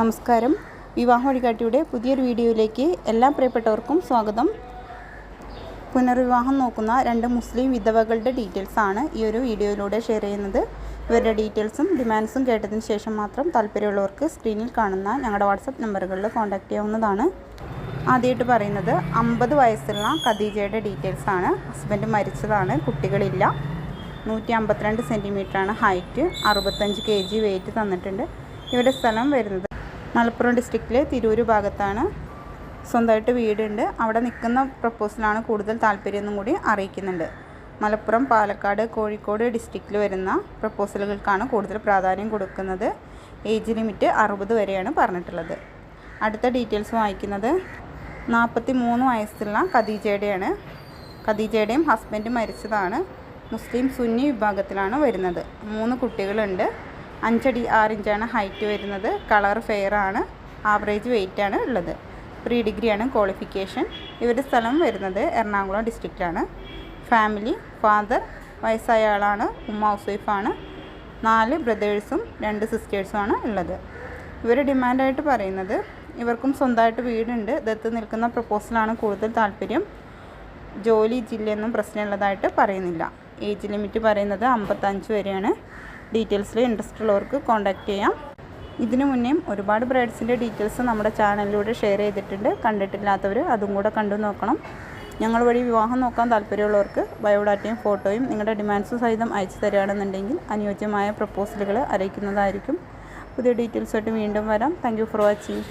നമസ്കാരം. വിവാഹ വഴികാട്ടിയുടെ പുതിയൊരു വീഡിയോയിലേക്ക് എല്ലാ പ്രിയപ്പെട്ടവർക്കും സ്വാഗതം. പുനർവിവാഹം നോക്കുന്ന രണ്ട് മുസ്ലിം വിധവകളുടെ ഡീറ്റെയിൽസ് ആണ് ഈ ഒരു വീഡിയോയിലൂടെ ഷെയർ ചെയ്യുന്നത്. ഇവരുടെ ഡീറ്റെയിൽസും ഡിമാൻഡ്സും കേട്ടതിന് ശേഷം മാത്രം താല്പര്യമുള്ളവർക്ക് സ്ക്രീനിൽ കാണുന്ന ഞങ്ങളുടെ വാട്സപ്പ് നമ്പറുകളിൽ കോൺടാക്റ്റ് ചെയ്യാവുന്നതാണ്. ആദ്യമായിട്ട് പറയുന്നത് അമ്പത് വയസ്സുള്ള ഖദീജയുടെ ഡീറ്റെയിൽസ് ആണ്. ഹസ്ബൻഡ് മരിച്ചതാണ് കുട്ടികളില്ല. നൂറ്റി അമ്പത്തിരണ്ട് സെന്റിമീറ്ററാണ് ഹൈറ്റ് അറുപത്തഞ്ച് കെ ജി വെയിറ്റ് തന്നിട്ടുണ്ട്. ഇവരുടെ സ്ഥലം വരുന്നത് മലപ്പുറം ഡിസ്ട്രിക്റ്റിലെ തിരൂർ ഭാഗത്താണ് സ്വന്തമായിട്ട് വീടുണ്ട്. അവിടെ നിൽക്കുന്ന പ്രപ്പോസലാണ് കൂടുതൽ താല്പര്യം എന്നും കൂടി അറിയിക്കുന്നുണ്ട്. മലപ്പുറം പാലക്കാട് കോഴിക്കോട് ഡിസ്ട്രിക്റ്റിൽ വരുന്ന പ്രപ്പോസലുകൾക്കാണ് കൂടുതൽ പ്രാധാന്യം കൊടുക്കുന്നത്. ഏജ് ലിമിറ്റ് അറുപത് വരെയാണ് പറഞ്ഞിട്ടുള്ളത്. അടുത്ത ഡീറ്റെയിൽസ് വായിക്കുന്നത്. നാൽപ്പത്തി മൂന്ന് വയസ്സുള്ള ഖദീജയുടെയാണ്. ഖദീജയുടെയും ഹസ്ബൻഡ് മരിച്ചതാണ്. മുസ്ലിം സുന്നി വിഭാഗത്തിലാണ് വരുന്നത്. മൂന്ന് കുട്ടികളുണ്ട്. അഞ്ചടി ആറ് ഇഞ്ചാണ് ഹൈറ്റ് വരുന്നത്. കളർ ഫെയർ ആണ്. ആവറേജ് ആണ് ഉള്ളത്. പ്രീ ഡിഗ്രിയാണ് ക്വാളിഫിക്കേഷൻ ഇവരുടെ സ്ഥലം വരുന്നത് എറണാകുളം ഡിസ്ട്രിക്റ്റാണ് ഫാമിലി ഫാദർ വയസ്സായ ആളാണ്. ഉമ്മ ഹൗസ് വൈഫാണ് നാല് ബ്രദേഴ്സും രണ്ട് സിസ്റ്റേഴ്സുമാണ് ഉള്ളത്. ഇവർ ഡിമാൻഡായിട്ട് പറയുന്നത് ഇവർക്കും സ്വന്തമായിട്ട് വീടുണ്ട്. ദത്ത് നിൽക്കുന്ന പ്രപ്പോസലാണ് കൂടുതൽ താല്പര്യം. ജോലി ജില്ലയൊന്നും പ്രശ്നമുള്ളതായിട്ട് പറയുന്നില്ല. ഏജ് ലിമിറ്റ് പറയുന്നത് അമ്പത്തഞ്ച് വരെയാണ്. ഡീറ്റെയിൽസിൽ ഇൻട്രസ്റ്റ് ഉള്ളവർക്ക് കോൺടാക്ട് ചെയ്യാം. ഇതിനു മുന്നേയും ഒരുപാട് ബ്രൈഡ്സിന്റെ ഡീറ്റെയിൽസ് നമ്മുടെ ചാനലിലൂടെ ഷെയർ ചെയ്തിട്ടുണ്ട്. കണ്ടിട്ടില്ലാത്തവർ അതും കൂടെ കണ്ടു നോക്കണം. ഞങ്ങൾ വഴി വിവാഹം നോക്കാൻ താല്പര്യമുള്ളവർക്ക് ബയോഡാറ്റയും ഫോട്ടോയും നിങ്ങളുടെ ഡിമാൻഡ്സ് സഹിതം അയച്ചു തരികയാണെന്നുണ്ടെങ്കിൽ അനുയോജ്യമായ പ്രപ്പോസലുകൾ അറിയിക്കുന്നതായിരിക്കും. പുതിയ ഡീറ്റെയിൽസായിട്ട് വീണ്ടും വരാം. Thank for watching